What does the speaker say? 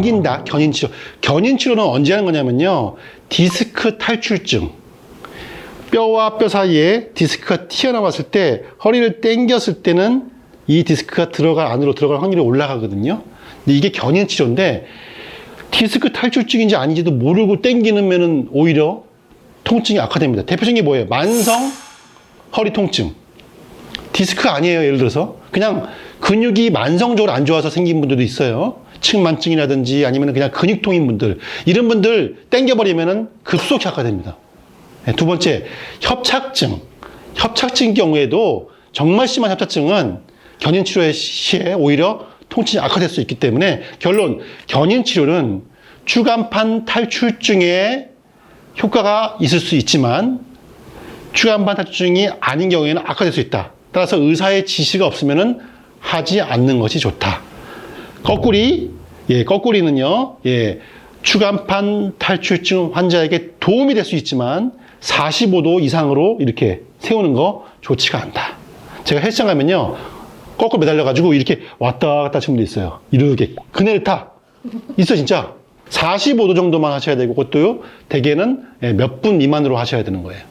땡긴다. 견인 치료. 견인 치료는 언제 하는 거냐면요. 디스크 탈출증. 뼈와 뼈 사이에 디스크가 튀어나왔을 때 허리를 당겼을 때는 이 디스크가 들어가 안으로 들어갈 확률이 올라가거든요. 근데 이게 견인 치료인데 디스크 탈출증인지 아닌지도 모르고 당기면은 오히려 통증이 악화됩니다. 대표적인 게 뭐예요? 만성 허리 통증. 디스크 아니에요. 예를 들어서 그냥 근육이 만성적으로 안 좋아서 생긴 분들도 있어요. 측만증이라든지 아니면 그냥 근육통인 분들 이런 분들 당겨버리면은 급속히 악화됩니다. 네, 두 번째, 협착증. 협착증 경우에도 정말 심한 협착증은 견인 치료의 시에 오히려 통증이 악화될 수 있기 때문에 결론, 견인 치료는 추간판 탈출증에 효과가 있을 수 있지만 추간판 탈출증이 아닌 경우에는 악화될 수 있다. 따라서 의사의 지시가 없으면은 하지 않는 것이 좋다. 거꾸리, 예, 거꾸리는요, 예, 추간판 탈출증 환자에게 도움이 될 수 있지만 45도 이상으로 이렇게 세우는 거 좋지가 않다. 제가 헬스장 가면요, 거꾸로 매달려가지고 이렇게 왔다 갔다 분도 있어요. 이렇게. 그네를 타. 있어, 진짜. 45도 정도만 하셔야 되고, 그것도요, 대개는 예, 몇분 미만으로 하셔야 되는 거예요.